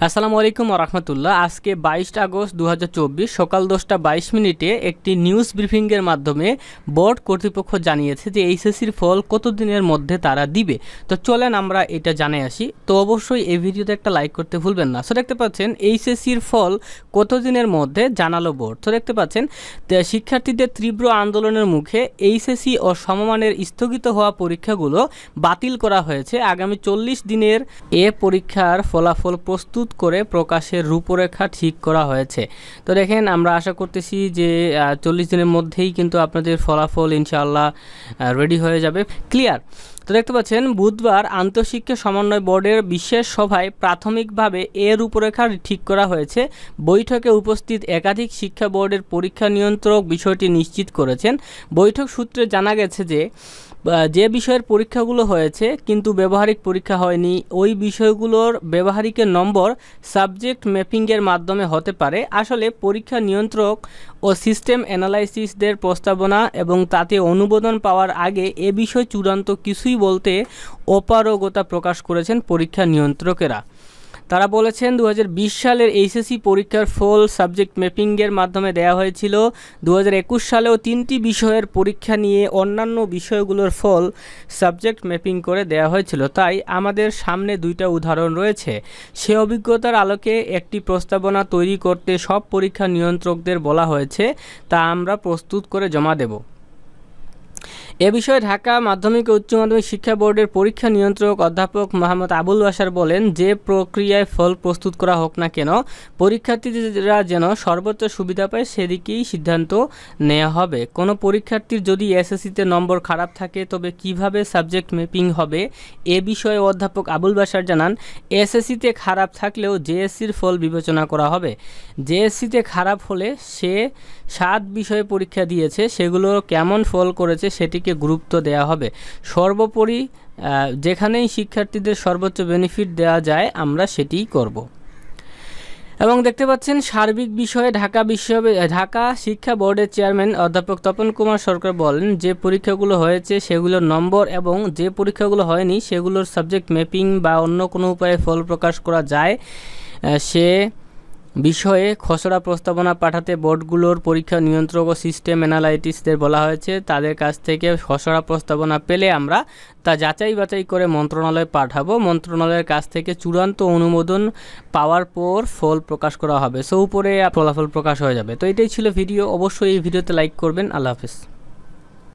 আসসালামু আলাইকুম রহমতুল্লাহ। আজকে বাইশে আগস্ট দু হাজার চব্বিশ সকাল দশটা বাইশ মিনিটে একটি নিউজ ব্রিফিংয়ের মাধ্যমে বোর্ড কর্তৃপক্ষ জানিয়েছে যে এইচএসসির ফল কত দিনের মধ্যে তারা দিবে। তো চলেন আমরা এটা জানে আসি। তো অবশ্যই এই ভিডিওতে একটা লাইক করতে ভুলবেন না। সো দেখতে পাচ্ছেন, এইচএসসির ফল কত দিনের মধ্যে জানালো বোর্ড। তো দেখতে পাচ্ছেন শিক্ষার্থীদের তীব্র আন্দোলনের মুখে এইচএসসি ও সমমানের স্থগিত হওয়া পরীক্ষাগুলো বাতিল করা হয়েছে। আগামী চল্লিশ দিনের এ পরীক্ষার ফলাফল প্রস্তুত করে প্রকাশের রূপরেখা ঠিক করা হয়েছে। তো দেখেন, আমরা আশা করতেছি যে চল্লিশ দিনের মধ্যেই কিন্তু আপনাদের ফলাফল ইনশাআল্লাহ রেডি হয়ে যাবে। ক্লিয়ার তো দেখতে পাচ্ছেন, বুধবার আন্তঃশিক্ষা সমন্বয় বোর্ডের বিশেষ সভায় প্রাথমিকভাবে এর রূপরেখা ঠিক করা হয়েছে। বৈঠকে উপস্থিত একাধিক শিক্ষা বোর্ডের পরীক্ষা নিয়ন্ত্রক বিষয়টি নিশ্চিত করেছেন। বৈঠক সূত্রে জানা গেছে যে যে বিষয়ের পরীক্ষাগুলো হয়েছে কিন্তু ব্যবহারিক পরীক্ষা হয়নি। ওই বিষয়গুলোর ব্যবহারিকের নম্বর সাবজেক্ট ম্যাপিংয়ের মাধ্যমে হতে পারে। আসলে পরীক্ষা নিয়ন্ত্রক ও সিস্টেম অ্যানালাইসিসদের প্রস্তাবনা এবং তাতে অনুমোদন পাওয়ার আগে এ বিষয়ে চূড়ান্ত কিছুই বলতে অপারগতা প্রকাশ করেছেন পরীক্ষা নিয়ন্ত্রকেরা। তারা বলেছেন দু হাজার বিশ সালের এইচএসসি পরীক্ষার ফল সাবজেক্ট ম্যাপিংয়ের মাধ্যমে দেওয়া হয়েছিল। দু হাজার একুশ সালেও তিনটি বিষয়ের পরীক্ষা নিয়ে অন্যান্য বিষয়গুলোর ফল সাবজেক্ট ম্যাপিং করে দেওয়া হয়েছিল। তাই আমাদের সামনে দুইটা উদাহরণ রয়েছে। সে অভিজ্ঞতার আলোকে একটি প্রস্তাবনা তৈরি করতে সব পরীক্ষা নিয়ন্ত্রকদের বলা হয়েছে। তা আমরা প্রস্তুত করে জমা দেব। এ বিষয়ে ঢাকা মাধ্যমিক ও উচ্চ মাধ্যমিক শিক্ষা বোর্ডের পরীক্ষা নিয়ন্ত্রক অধ্যাপক মোহাম্মদ আবুল বাসার বলেন, যে প্রক্রিয়ায় ফল প্রস্তুত করা হোক না কেন, পরীক্ষার্থীরা যেন সর্বোচ্চ সুবিধা পায় সেদিকেই সিদ্ধান্ত নেওয়া হবে। কোনো পরীক্ষার্থীর যদি এসএসসিতে নম্বর খারাপ থাকে, তবে কীভাবে সাবজেক্ট ম্যাপিং হবে এ বিষয়ে অধ্যাপক আবুল বাসার জানান এসএসসিতে খারাপ থাকলেও জেএসসির ফল বিবেচনা করা হবে। জেএসসিতে খারাপ হলে সে সাত বিষয়ে পরীক্ষা দিয়েছে, সেগুলো কেমন ফল করেছে সেটিকে গুরুত্ব দেওয়া হবে। সর্বোপরি যেখানেই শিক্ষার্থীদের সর্বোচ্চ বেনিফিট দেওয়া যায়, আমরা সেটিই করব। এবং দেখতে পাচ্ছেন, সার্বিক বিষয়ে ঢাকা বিশ্ববিদ্যালয় ঢাকা শিক্ষা বোর্ডের চেয়ারম্যান অধ্যাপক তপন কুমার সরকার বলেন, যে পরীক্ষাগুলো হয়েছে সেগুলোর নম্বর এবং যে পরীক্ষাগুলো হয়নি, সেগুলোর সাবজেক্ট ম্যাপিং বা অন্য কোনো উপায়ে ফল প্রকাশ করা যায় সে বিষয়ে খসড়া প্রস্তাবনা পাঠাতে বোর্ডগুলোর পরীক্ষা নিয়ন্ত্রক ও সিস্টেম অ্যানালাইটিসদের বলা হয়েছে। তাদের কাছ থেকে খসড়া প্রস্তাবনা পেলে আমরা তা যাচাই বাছাই করে মন্ত্রণালয়ে পাঠাবো। মন্ত্রণালয়ের কাছ থেকে চূড়ান্ত অনুমোদন পাওয়ার পর ফল প্রকাশ করা হবে। সো উপরে ফলাফল প্রকাশ হয়ে যাবে। তো এটাই ছিল ভিডিও। অবশ্যই এই ভিডিওতে লাইক করবেন। আল্লাহ হাফিজ।